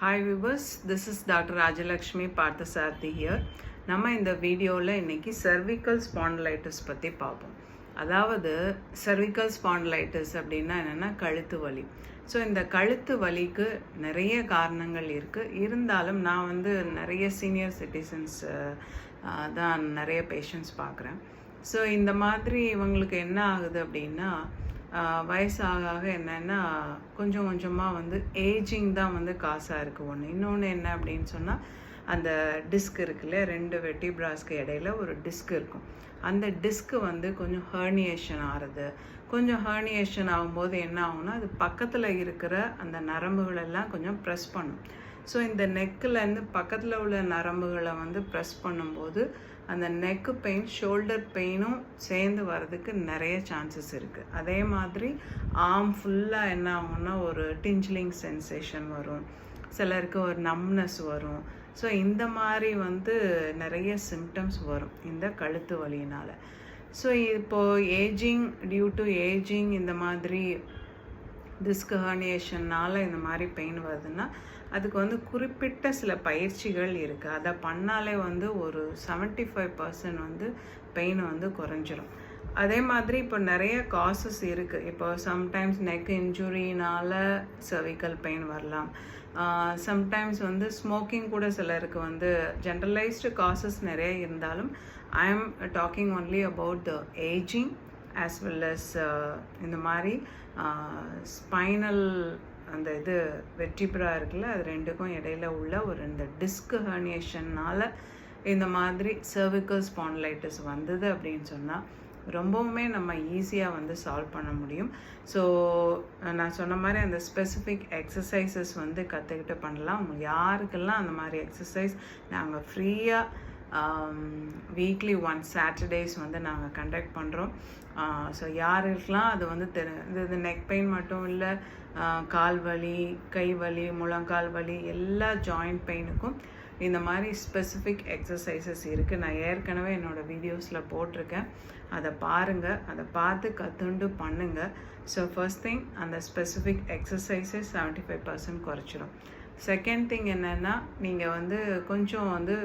Hi viewers this is doctor Rajalakshmi Parthasarathy here நம்ம இந்த வீடியோவில் இன்னைக்கு சர்விக்கல் ஸ்பாண்டலைட்டிஸ் பற்றி பார்ப்போம். அதாவது சர்விக்கல் ஸ்பாண்டலைட்டிஸ் அப்படின்னா என்னென்னா கழுத்து வலி. ஸோ இந்த கழுத்து வலிக்கு நிறைய காரணங்கள் இருக்குது இருந்தாலும் நான் வந்து நிறைய சீனியர் சிட்டிசன்ஸ் தான் நிறைய பேஷண்ட்ஸ் பார்க்குறேன். ஸோ இந்த மாதிரி இவங்களுக்கு என்ன ஆகுது அப்படின்னா வயசாக ஆக என்னென்னா கொஞ்சம் கொஞ்சமாக வந்து ஏஜிங் தான் வந்து காசாக இருக்குது ஒன்று இன்னொன்று என்ன அப்படின்னு சொன்னால் அந்த டிஸ்க் இருக்குல்ல ரெண்டு வெட்டிப்ராஸ்க்கு இடையில ஒரு டிஸ்க் இருக்கும். அந்த டிஸ்க்கு வந்து கொஞ்சம் ஹர்னியேஷன் ஆகிறது கொஞ்சம் ஹர்னியேஷன் ஆகும்போது என்ன ஆகும்னா அது பக்கத்தில் இருக்கிற அந்த நரம்புகள் எல்லாம் கொஞ்சம் ப்ரெஸ் பண்ணும். ஸோ இந்த நெக்கிலேருந்து பக்கத்தில் உள்ள நரம்புகளை வந்து ப்ரெஸ் பண்ணும்போது அந்த நெக்கு பெயின் ஷோல்டர் பெயினும் சேர்ந்து வர்றதுக்கு நிறைய சான்சஸ் இருக்குது அதே மாதிரி ஆர்ம் ஃபுல்லாக என்ன ஆகும்னா ஒரு டிஞ்சிலிங் சென்சேஷன் வரும். சிலருக்கு ஒரு நம்னஸ் வரும். ஸோ இந்த மாதிரி வந்து நிறைய சிம்டம்ஸ் வரும் இந்த கழுத்து வலியினால். ஸோ இப்போது ஏஜிங் டியூ டு ஏஜிங் இந்த மாதிரி டிஸ்க் ஹர்னியேஷன்னால் இந்த மாதிரி பெயின் வருதுன்னா அதுக்கு வந்து குறிப்பிட்ட சில பயிற்சிகள் இருக்குது அதை பண்ணாலே வந்து ஒரு 75% ஃபைவ் பர்சன்ட் வந்து பெயின் வந்து குறைஞ்சிரும். அதே மாதிரி இப்போ நிறைய காசஸ் இருக்குது இப்போ சம்டைம்ஸ் நெக் இன்ஜுரினால் சர்விக்கல் பெயின் வரலாம். சம்டைம்ஸ் வந்து ஸ்மோக்கிங் கூட சிலருக்கு வந்து ஜென்ரலைஸ்டு காசஸ் நிறைய இருந்தாலும் I am talking only about the ageing as well as இந்த மாதிரி uh, ஸ்பைனல் அந்த இது வெற்றிபுரா இருக்குல்ல அது ரெண்டுக்கும் இடையில உள்ள ஒரு இந்த டிஸ்க் ஹர்னியேஷன்னால் இந்த மாதிரி சர்விக்கல் ஸ்பான்லைட்டிஸ் வந்தது அப்படின்னு சொன்னால் ரொம்பவுமே நம்ம ஈஸியாக வந்து சால்வ் பண்ண முடியும். ஸோ நான் சொன்ன மாதிரி அந்த ஸ்பெசிஃபிக் எக்ஸசைசஸ் வந்து கற்றுக்கிட்டு பண்ணலாம். யாருக்கெல்லாம் அந்த மாதிரி எக்ஸசைஸ் நாங்கள் ஃப்ரீயாக வீக்லி ஒன் சாட்டர்டேஸ் வந்து நாங்கள் கண்டக்ட் பண்ணுறோம் ஸோ யாருக்கெல்லாம் அது வந்து தெரி இது நெக் பெயின் மட்டும் இல்லை கால் வலி கை வலி முழங்கால் வலி எல்லா ஜாயிண்ட் பெயினுக்கும் இந்த மாதிரி ஸ்பெசிஃபிக் எக்ஸசைசஸ் இருக்குது நான் ஏற்கனவே என்னோடய வீடியோஸில் போட்டிருக்கேன். அதை பாருங்கள் அதை பார்த்து கற்றுண்டு பண்ணுங்கள் ஸோ ஃபர்ஸ்ட் திங் அந்த specific exercises seventy five percent குறைச்சிரும். Second thing என்னென்னா நீங்கள் வந்து கொஞ்சம் வந்து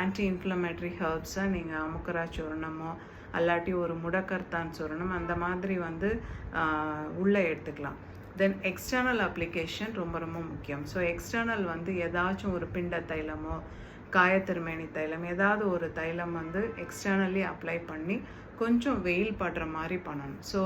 ஆன்டி இன்ஃப்ளமேட்ரி ஹர்ப்ஸை நீங்கள் அமுக்கரா சூரணமோ அல்லாட்டி ஒரு முடக்கர்த்தான் சூரணம் அந்த மாதிரி வந்து உள்ளே எடுத்துக்கலாம். தென் எக்ஸ்டர்னல் அப்ளிகேஷன் ரொம்ப ரொம்ப முக்கியம். ஸோ எக்ஸ்டர்னல் வந்து ஏதாச்சும் ஒரு பிண்ட தைலமோ காயத்திருமேனி தைலம் ஏதாவது ஒரு தைலம் வந்து எக்ஸ்டர்னலி அப்ளை பண்ணி கொஞ்சம் வெயில் படுற மாதிரி பண்ணணும். ஸோ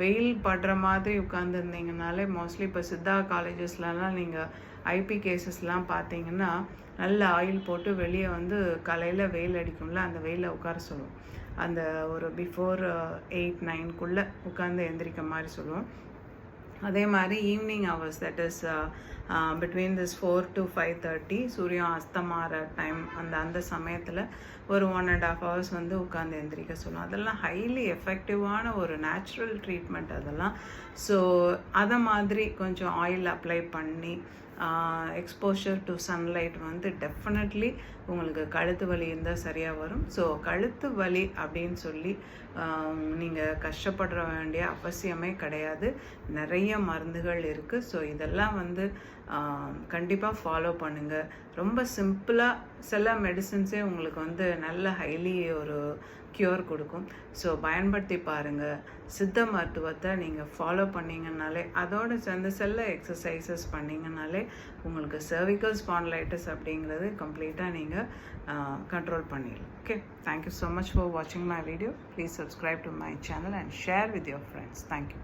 வெயில் படுற மாதிரி உட்காந்துருந்தீங்கனாலே மோஸ்ட்லி இப்போ சித்தா காலேஜஸ்லலாம் நீங்கள் ஐபி கேசஸ்லாம் பார்த்தீங்கன்னா நல்ல ஆயில் போட்டு வெளியே வந்து காலையில் வெயில் அடிக்கும்ல அந்த வெயிலில் உட்கார சொல்லுவோம் அந்த ஒரு பிஃபோர் எயிட் uh, நைன்குள்ளே உட்காந்து எந்திரிக்க மாதிரி சொல்லுவோம் அதே மாதிரி evening hours that is between this four to five thirty சூரியன் அஸ்தமாற டைம் அந்த அந்த சமயத்தில் ஒரு ஒன் அண்ட் ஆஃப் ஹவர்ஸ் வந்து உட்காந்து எந்திரிக்க சொல்லுவோம் அதெல்லாம் ஹைலி எஃபெக்டிவான ஒரு நேச்சுரல் ட்ரீட்மெண்ட் அதெல்லாம். ஸோ அதை மாதிரி கொஞ்சம் ஆயில் அப்ளை பண்ணி எக்ஸ்போஷர் டு சன்லைட் வந்து டெஃபினெட்லி உங்களுக்கு கழுத்து வலி இருந்தால் சரியாக வரும். ஸோ கழுத்து வலி அப்படின்னு சொல்லி நீங்கள் கஷ்டப்படுற வேண்டிய அவசியமே கிடையாது. நிறைய மருந்துகள் இருக்குது ஸோ இதெல்லாம் வந்து கண்டிப்பாக ஃபாலோ பண்ணுங்கள் ரொம்ப சிம்பிளாக சில மெடிசின்ஸே உங்களுக்கு வந்து நல்ல ஹைலி ஒரு க்யூர் கொடுக்கும். ஸோ பயன்படுத்தி பாருங்கள் சித்த மருத்துவத்தை நீங்கள் ஃபாலோ பண்ணிங்கனாலே அதோடு சேர்ந்து செல்ல எக்ஸசைசஸ் பண்ணிங்கனாலே உங்களுக்கு சர்விக்கல் ஸ்பான்லைட்டிஸ் அப்படிங்கிறது கம்ப்ளீட்டாக நீங்கள் கண்ட்ரோல் பண்ணிடலாம். Okay thank you so much for வாட்சிங் my video please subscribe to my channel and share with your friends thank you